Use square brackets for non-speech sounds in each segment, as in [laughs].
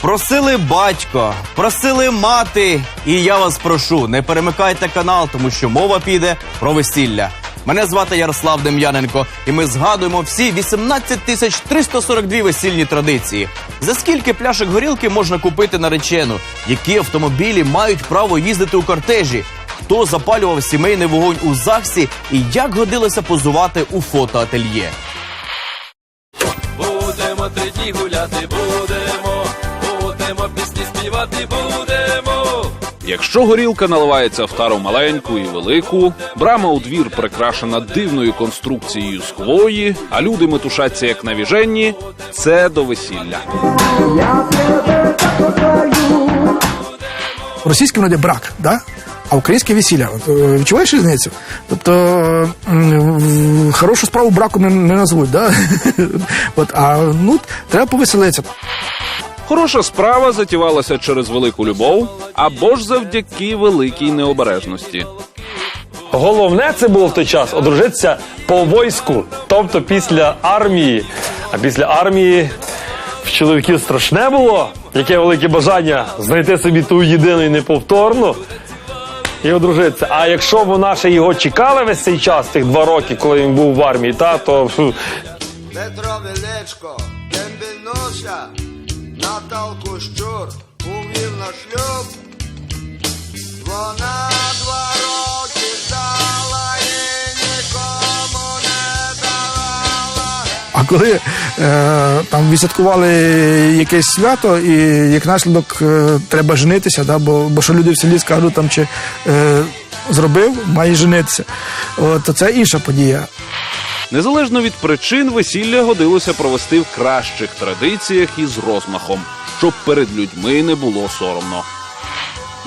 Просили батько, просили мати. І я вас прошу, не перемикайте канал, тому що мова піде про весілля. Мене звати Ярослав Дем'яненко, і ми згадуємо всі 18 тисяч 342 весільні традиції. За скільки пляшок горілки можна купити наречену? Які автомобілі мають право їздити у кортежі? Хто запалював сімейний вогонь у ЗАГСі і як годилося позувати у фотоательє? Будемо три дні гуляти, будемо, співати, будемо. Якщо горілка наливається в тару маленьку і велику, брама у двір прикрашена дивною конструкцією з хвої, а люди метушаться як навіженні, це до весілля. Російське вроде брак, да? а українське весілля. Е, відчуваєш різницю? Тобто хорошу справу браком не, не назвуть, да? [laughs] От, а ну, треба повеселитися. Хороша справа затівалася через велику любов або ж завдяки великій необережності. Головне це було в той час одружитися по войську, тобто після армії. А після армії в чоловіків страшне було, яке велике бажання знайти собі ту єдину і неповторну і одружитися. А якщо вона ще його чекала весь цей час, тих два роки, коли він був в армії, та то Петро Величко, Дембільнуся, Наталку Щур увів на шлюб. Вона два роки ждала і нікому не давала. А коли е, там відсвяткували якесь свято, і як наслідок е, треба женитися, да, бо, бо що люди в селі скажуть, там, чи е, зробив, має женитися. От, то це інша подія. Незалежно від причин, весілля годилося провести в кращих традиціях і з розмахом, щоб перед людьми не було соромно.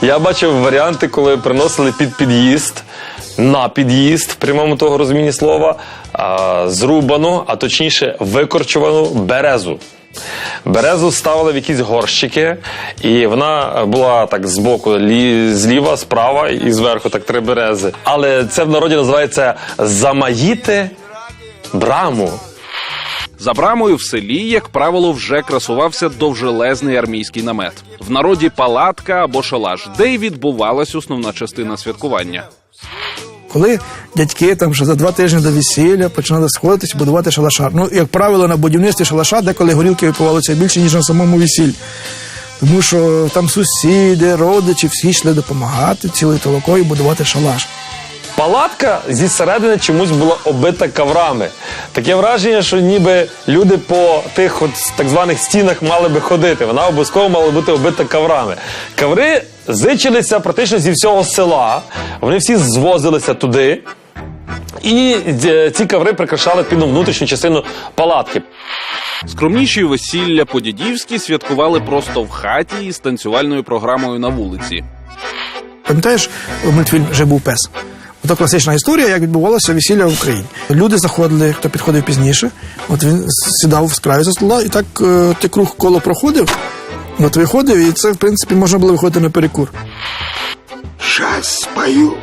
Я бачив варіанти, коли приносили під під'їзд, на під'їзд в прямому того розумінні слова, зрубану, а точніше викорчувану березу. Березу ставили в якісь горщики, і вона була так збоку, лі, зліва, справа і зверху так три берези. Але це в народі називається замаїти браму. За брамою в селі, як правило, вже красувався довжелезний армійський намет. В народі палатка або шалаш, де й відбувалась основна частина святкування. Коли дядьки там ще за два тижні до весілля починали сходитись, будувати шалаша. Ну, як правило, на будівництві шалаша деколи горілки випивалося більше, ніж на самому весіллі. Тому що там сусіди, родичі, всі йшли допомагати цілою толокою будувати шалаш. Палатка зі середини чомусь була обита коврами. Таке враження, що ніби люди по тих от так званих стінах мали би ходити. Вона обов'язково мала бути обита коврами. Коври зичилися практично зі всього села. Вони всі звозилися туди. І е, ці коври прикрашали під внутрішню частину палатки. Скромніші весілля по-дідівськи святкували просто в хаті із танцювальною програмою на вулиці. Пам'ятаєш мультфільм Жив був пес? Ото класична історія, як відбувалося весілля в Україні. Люди заходили, хто підходив пізніше. От він сідав з краю за стола, і так е, ти круг коло проходив. От виходив, і це, в принципі, можна було виходити на перекур. Щас спою.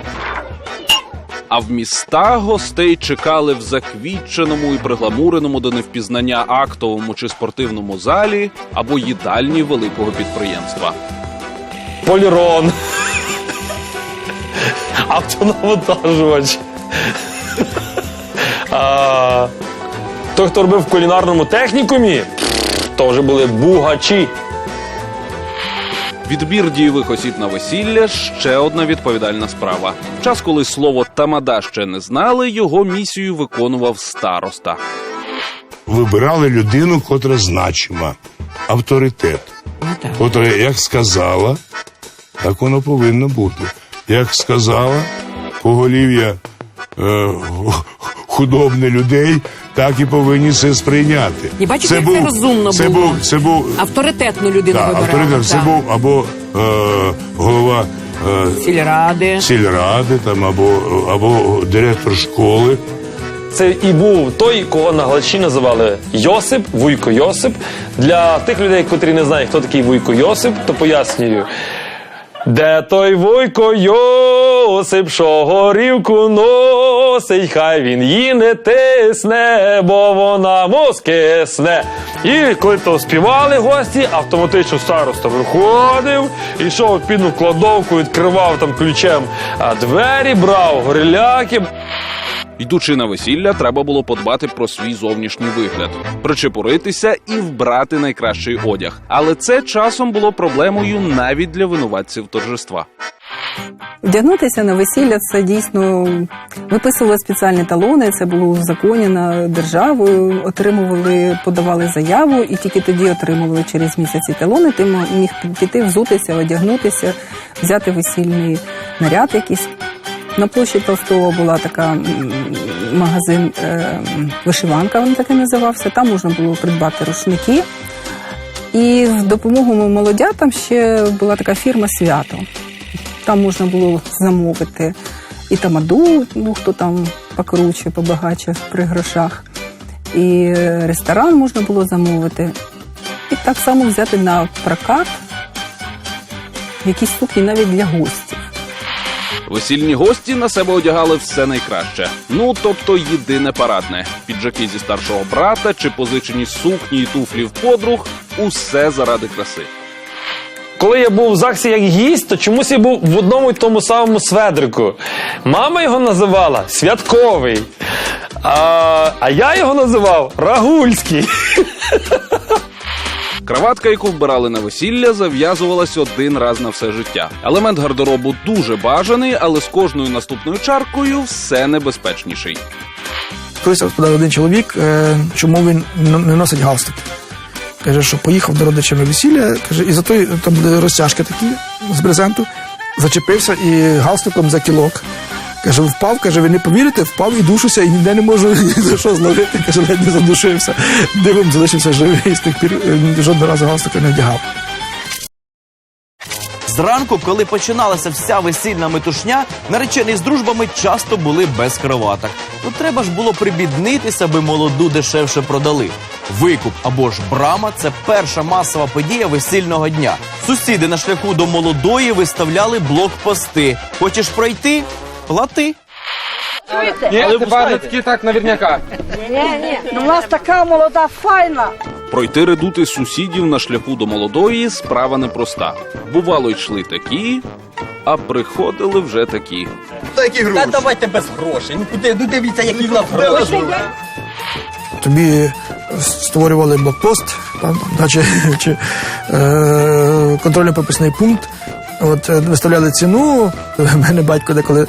А в містах гостей чекали в заквітченому і пригламуреному до невпізнання актовому чи спортивному залі або їдальні великого підприємства. Полірон. Автонавантажувач. А, той, хто робив в кулінарному технікумі, то вже були бугачі. Відбір дієвих осіб на весілля ще одна відповідальна справа. В час, коли слово тамада ще не знали, його місію виконував староста. вибирали людину, котра значима, авторитет. Котра як сказала, так воно повинно бути. Як сказала, поголів'я е, худобне людей, так і повинні це сприйняти. І бачите, як це розумно це було. був, це був Авторитетну людину так, вибирали. авторитет, це так. був або е, голова е, сільради. сільради, там, або, або директор школи. Це і був той, кого на Галичі називали Йосип, Вуйко Йосип. Для тих людей, котрі не знають, хто такий Вуйко Йосип, то пояснюю. Де той Вуйко Йосип, що горівку носить, хай він її не тисне, бо вона москисне. І коли то співали гості, автоматично староста виходив, йшов в підну кладовку, відкривав там ключем двері, брав гориляки. Йдучи на весілля, треба було подбати про свій зовнішній вигляд, причепуритися і вбрати найкращий одяг. Але це часом було проблемою навіть для винуватців торжества. Вдягнутися на весілля це дійсно виписували спеціальні талони. Це було узаконено державою. Отримували, подавали заяву, і тільки тоді отримували через місяць ці талони. Ти міг піти, взутися, одягнутися, взяти весільний наряд якийсь. На площі Толстого була така магазин е, вишиванка, він так і називався. Там можна було придбати рушники. І в допомогу молодятам ще була така фірма Свято. Там можна було замовити і тамаду, ну хто там покруче, побагаче при грошах, і ресторан можна було замовити. І так само взяти на прокат якісь сукні навіть для гостів. Весільні гості на себе одягали все найкраще. Ну тобто єдине парадне: піджаки зі старшого брата чи позичені сукні і туфлі в подруг усе заради краси. Коли я був в ЗАГСі як гість, то чомусь я був в одному й тому самому сведрику. Мама його називала святковий. А, а я його називав Рагульський. [laughs] Краватка, яку вбирали на весілля, зав'язувалась один раз на все життя. Елемент гардеробу дуже бажаний, але з кожною наступною чаркою все небезпечніший. Колись розповідав один чоловік, е, чому він не носить галстук. Каже, що поїхав до родичів на весілля, каже, і за той там були розтяжки такі з брезенту, зачепився і галстуком за кілок. Каже, впав, каже, ви не повірите, впав і душуся, і ніде не можу ні [laughs] за що зловити. Каже, ледь не задушився. Дивом залишився живий, з тих пір е, жодного разу галстука не вдягав. Зранку, коли починалася вся весільна метушня, наречені з дружбами часто були без кроваток. Ну треба ж було прибіднитися, аби молоду дешевше продали. Викуп або ж брама це перша масова подія весільного дня. Сусіди на шляху до молодої виставляли блокпости. Хочеш пройти? Плати. Ні, ні, ну, у нас така молода, файна. Пройти редути сусідів на шляху до молодої справа непроста. Бувало, йшли такі, а приходили вже такі. Та які гроші? Та давайте без грошей. Ну куди ну дивіться, які в нас гроші. тобі створювали блокпост, там, да, чи, [laughs] чи е, контрольно-прописний пункт. От е, виставляли ціну. [laughs] Мене батько деколи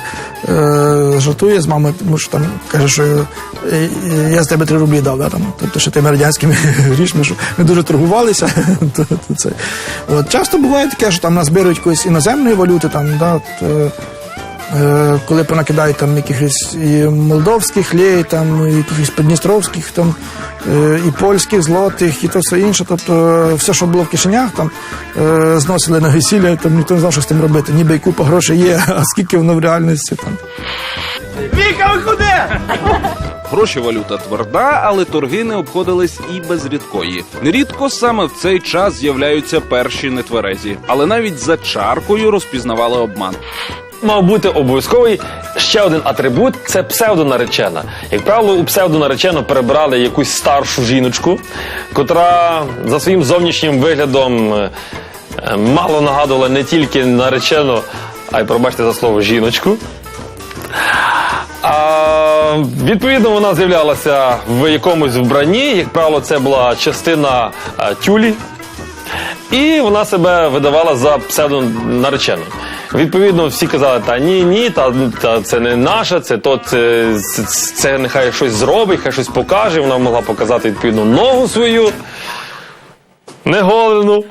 е, жартує з мамою, тому що там каже, що е, я з тебе три рублі дав, да, там, тобто що тими радянськими [laughs] грішми, що ми дуже торгувалися. [laughs] то, то це. От, часто буває таке, що там нас беруть якоїсь іноземної валюти, там, да, от, е, коли понакидають там якихось і молдовських лей, там і якихось підністровських, там е, і польських злотих, і то все інше. Тобто е, все, що було в кишенях, там е, зносили на весілля, там ніхто не знав, що з тим робити. Ніби і купа грошей є, [laughs] а скільки воно в реальності там. Гроші валюта тверда, але торги не обходились і без рідкої. Нерідко саме в цей час з'являються перші нетверезі, але навіть за чаркою розпізнавали обман. Мав бути обов'язковий ще один атрибут це псевдонаречена. Як правило, у псевдонаречену перебирали якусь старшу жіночку, котра за своїм зовнішнім виглядом е, е, мало нагадувала не тільки наречену, а й пробачте за слово жіночку. А, відповідно, вона з'являлася в якомусь вбранні. Як правило, це була частина е, тюлі. І вона себе видавала за псевдонаречену. Відповідно, всі казали, та ні, ні, та, та це не наша, це то це, це, це нехай щось зробить, хай щось покаже. Вона могла показати відповідно ногу свою. Неголену.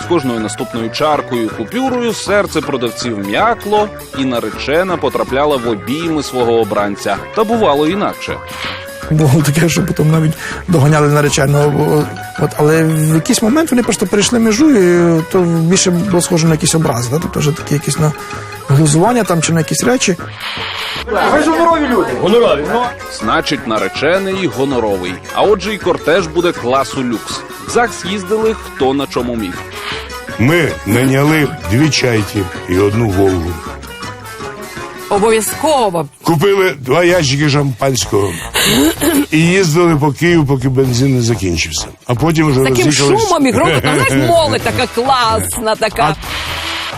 З кожною наступною чаркою купюрою серце продавців м'якло, і наречена потрапляла в обійми свого обранця. Та бувало інакше. Було таке, що потім навіть доганяли нареченого. бо- От, але в якийсь момент вони просто перейшли межу, і то більше було схоже на якісь образи, да? тобто вже такі якісь на глузування там чи на якісь речі. Значить, наречений гоноровий. А отже, і кортеж буде класу люкс. В ЗАГС їздили хто на чому міг. Ми наняли дві чайки і одну Волгу. Обов'язково. Купили два ящики шампанського і їздили по Києву, поки бензин не закінчився. А потім вже Таким роз'їхались. шумом і грохотом. Знаєш, [laughs] молодь така класна, така.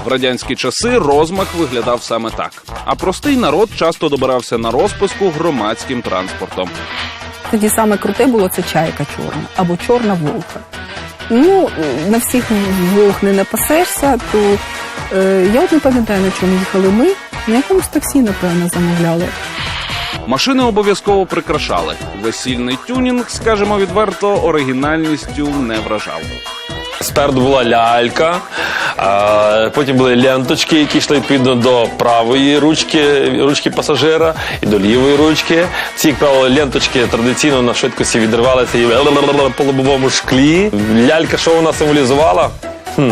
В радянські часи розмах виглядав саме так. А простий народ часто добирався на розписку громадським транспортом. Тоді саме круте було це чайка чорна або чорна волка. Ну, на всіх волк не напасешся, то е, я от не пам'ятаю, на чому їхали ми. На якомусь таксі, напевно, замовляли. Машини обов'язково прикрашали. Весільний тюнінг, скажімо відверто, оригінальністю не вражав. Спереду була лялька, а потім були ленточки, які йшли відповідно до правої ручки, ручки пасажира і до лівої ручки. Ці, як правило, ленточки традиційно на швидкості відривалися і по лобовому шклі. Лялька, що вона символізувала? Хм.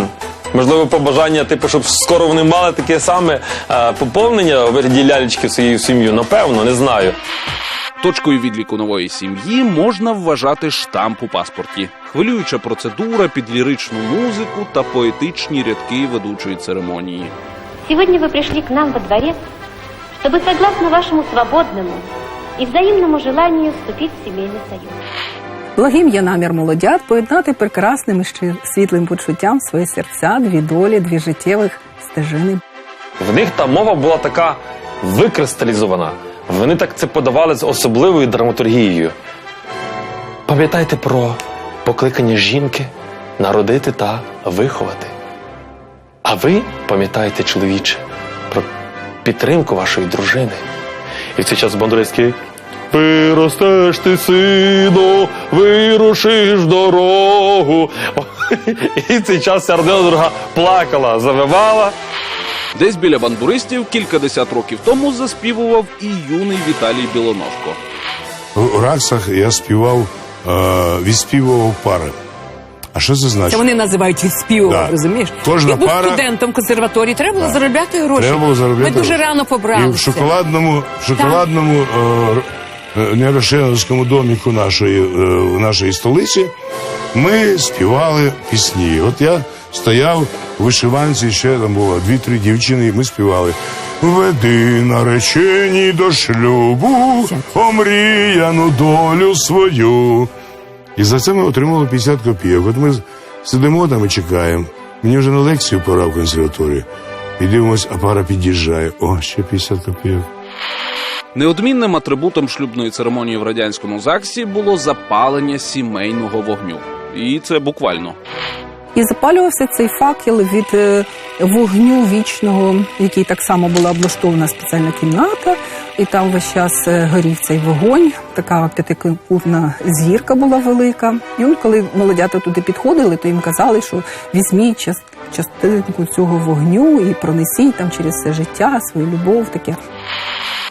Можливо, побажання, типу, щоб скоро вони мали таке саме е, поповнення у вигляді лялечки в свою сім'ю. Напевно, не знаю. Точкою відліку нової сім'ї можна вважати штамп у паспорті, хвилююча процедура під ліричну музику та поетичні рядки ведучої церемонії. Сегодня вы пришли к нам во дворец, чтобы согласно вашему свободному и взаимному желанию вступить в семейный союз. Благим є намір молодят поєднати прекрасним і світлим почуттям свої серця, дві долі, дві життєвих стежини. В них та мова була така викристалізована. Вони так це подавали з особливою драматургією. Пам'ятайте про покликання жінки народити та виховати. А ви пам'ятаєте, чоловіче, про підтримку вашої дружини. І в цей час Бондарецький Виростеш ти, сину, вирушиш дорогу. [laughs] І цей час вся родина друга плакала, завивала. Десь біля бандуристів кількадесят років тому заспівував і юний Віталій Білоножко. У Раксах я співав, е, відспівував пари. А що це Це значить? вони називають відспівувати, Да. розумієш? Кожна Ти був пара- студентом консерваторії, треба було заробляти гроші. Треба було заробляти. Ми дуже рано І побралися. в шоколадному, в шоколадному е, р- е, Нерошеновському доміку нашої, е, нашої столиці ми співали пісні. От я стояв у вишиванці, ще там було дві-три дівчини, і ми співали. Веди наречені до шлюбу, омріяну долю свою. І за це ми отримали 50 копійок. От ми сидимо там і чекаємо. Мені вже на лекцію пора в консерваторії. І дивимось, а пара під'їжджає. О, ще 50 копійок. Неодмінним атрибутом шлюбної церемонії в радянському ЗАГСі було запалення сімейного вогню. І це буквально. І запалювався цей факел від е, вогню вічного, який так само була облаштована спеціальна кімната, і там весь час е, горів цей вогонь. Така п'ятикутна зірка була велика. І он, коли молодята туди підходили, то їм казали, що візьміть час, частинку цього вогню і пронесіть там через все життя свою любов. Таке.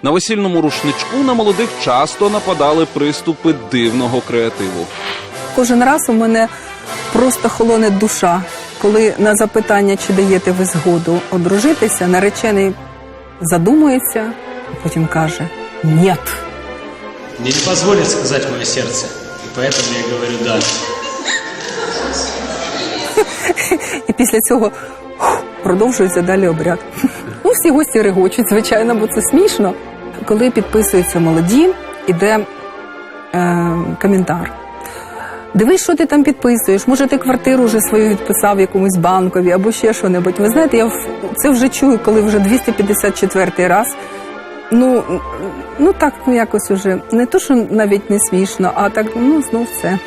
На весільному рушничку на молодих часто нападали приступи дивного креативу. Кожен раз у мене просто холоне душа, коли на запитання, чи даєте ви згоду одружитися, наречений задумується, а потім каже «Ні». Мне не позволит сказать мое сердце. И поэтому я говорю «да». [laughs] І після цього продовжується далі обряд. [laughs] Ну, всі гості регочуть, звичайно, бо це смішно. Коли підписуються молоді, іде е, коментар. Дивись, що ти там підписуєш. Може, ти квартиру вже свою відписав якомусь банкові або ще що-небудь. Ви знаєте, я це вже чую, коли вже 254 раз. Ну, ну так, ну якось уже не то, що навіть не смішно, а так, ну знов це.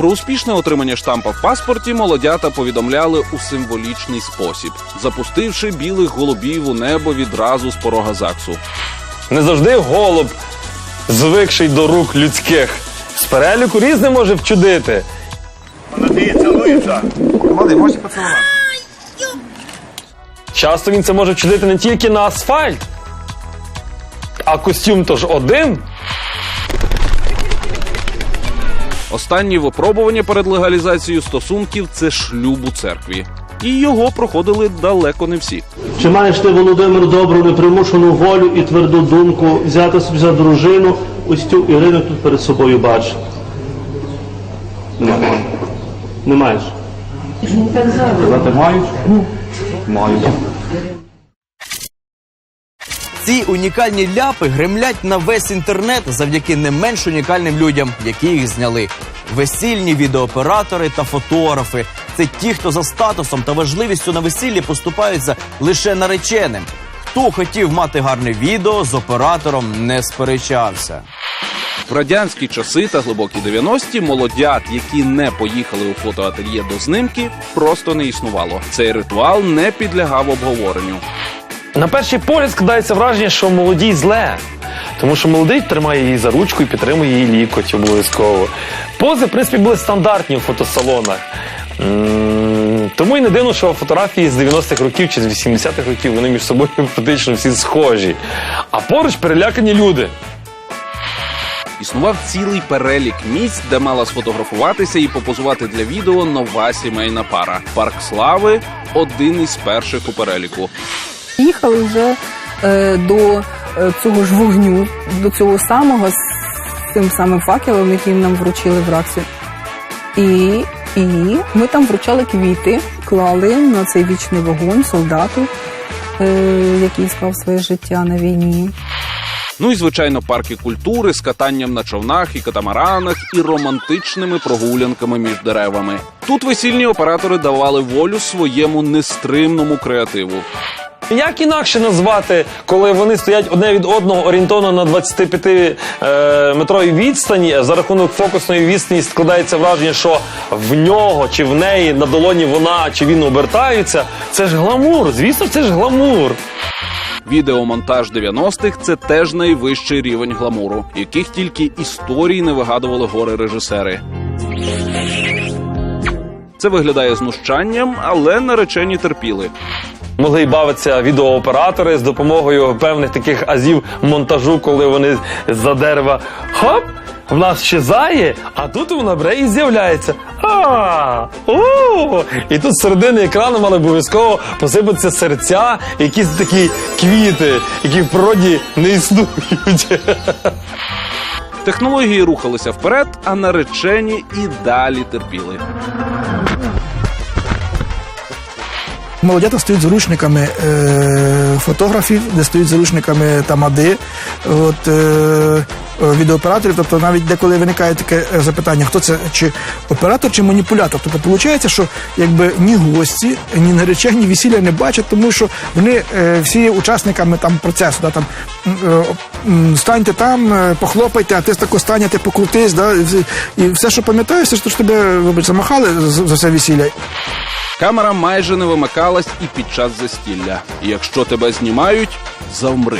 Про успішне отримання штампа в паспорті молодята повідомляли у символічний спосіб, запустивши білих голубів у небо відразу з порога ЗАГСу. Не завжди голуб, звикший до рук людських. З переліку різне може вчудити. Молодий, можете поцілувати. Часто він це може вчудити не тільки на асфальт, а костюм то ж один. Останні випробування перед легалізацією стосунків це шлюб у церкві. І його проходили далеко не всі. Чи маєш ти, Володимир, добру непримушену волю і тверду думку взяти собі за дружину ось цю Ірину тут перед собою бачиш? Немає. Не маєш. Знати мають? Маю. Ці унікальні ляпи гремлять на весь інтернет завдяки не менш унікальним людям, які їх зняли. Весільні відеооператори та фотографи це ті, хто за статусом та важливістю на весіллі поступаються лише нареченим. Хто хотів мати гарне відео з оператором, не сперечався. В радянські часи та глибокі 90-ті молодят, які не поїхали у фотоательє до знимки, просто не існувало. Цей ритуал не підлягав обговоренню. На перший погляд складається враження, що молодій зле. Тому що молодий тримає її за ручку і підтримує її лікоть обов'язково. Пози, в принципі, були стандартні у фотосалонах. Тому і не дивно, що фотографії з 90-х років чи з 80-х років вони між собою [laughs] практично всі схожі. А поруч перелякані люди. Існував цілий перелік місць, де мала сфотографуватися і попозувати для відео нова сімейна пара. Парк слави один із перших у переліку. Їхали вже е, до е, цього ж вогню, до цього самого з цим самим факелом, який нам вручили в Раксі. І, і ми там вручали квіти, клали на цей вічний вогонь солдату, е, який склав своє життя на війні. Ну і звичайно, парки культури з катанням на човнах і катамаранах і романтичними прогулянками між деревами. Тут весільні оператори давали волю своєму нестримному креативу. Як інакше назвати, коли вони стоять одне від одного орієнтовно на 25 е, відстані, за рахунок фокусної відстані складається враження, що в нього чи в неї на долоні вона чи він обертаються. Це ж гламур, звісно, це ж гламур. Відеомонтаж 90-х – це теж найвищий рівень гламуру, яких тільки історії не вигадували гори режисери. Це виглядає знущанням, але наречені терпіли. Могли й бавитися відеооператори з допомогою певних таких азів монтажу, коли вони за дерева хоп, в нас щезає, а тут вона бере і з'являється. А, о! І тут з середини екрану мали обов'язково посипатися серця, якісь такі квіти, які в природі не існують. [laughs] Технології рухалися вперед, а наречені і далі терпіли. Молодята стають заручниками е, фотографів, де стають заручниками тамади, от, е, відеооператорів. Тобто навіть деколи виникає таке е, запитання, хто це, чи оператор, чи маніпулятор. Тобто виходить, що якби ні гості, ні наречені весілля не бачать, тому що вони е, всі учасниками там процесу. Да, там, е, станьте там, е, похлопайте, а ти тако стань, ти покрутись. Да, і все- все, що пам'ятаєш, все, ж тебе вибач, замахали за, це весілля. Камера майже не вимикалась і під час застілля. Якщо тебе знімають, завмри.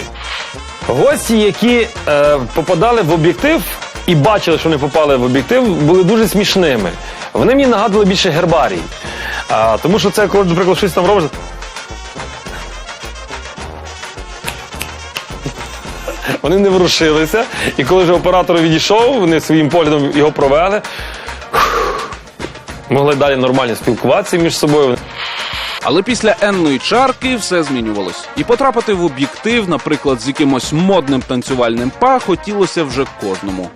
Гості, які е, попадали в об'єктив і бачили, що вони попали в об'єктив, були дуже смішними. Вони мені нагадували більше гербарій. А, тому що це, коли, наприклад, щось там робиш. Вони не ворушилися, і коли вже оператор відійшов, вони своїм поглядом його провели. Могли далі нормально спілкуватися між собою. Але після енної чарки все змінювалось. І потрапити в об'єктив, наприклад, з якимось модним танцювальним па, хотілося вже кожному.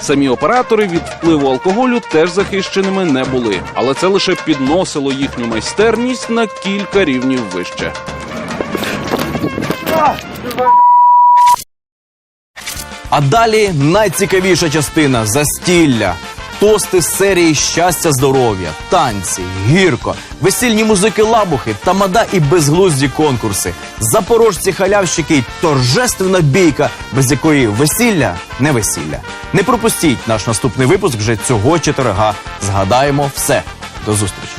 Самі оператори від впливу алкоголю теж захищеними не були, але це лише підносило їхню майстерність на кілька рівнів вище. А далі найцікавіша частина застілля. Тости з серії щастя, здоров'я, танці, гірко, весільні музики лабухи, тамада і безглузді конкурси, запорожці халявщики й торжественна бійка, без якої весілля не весілля. Не пропустіть наш наступний випуск вже цього четверга. Згадаємо все. До зустрічі.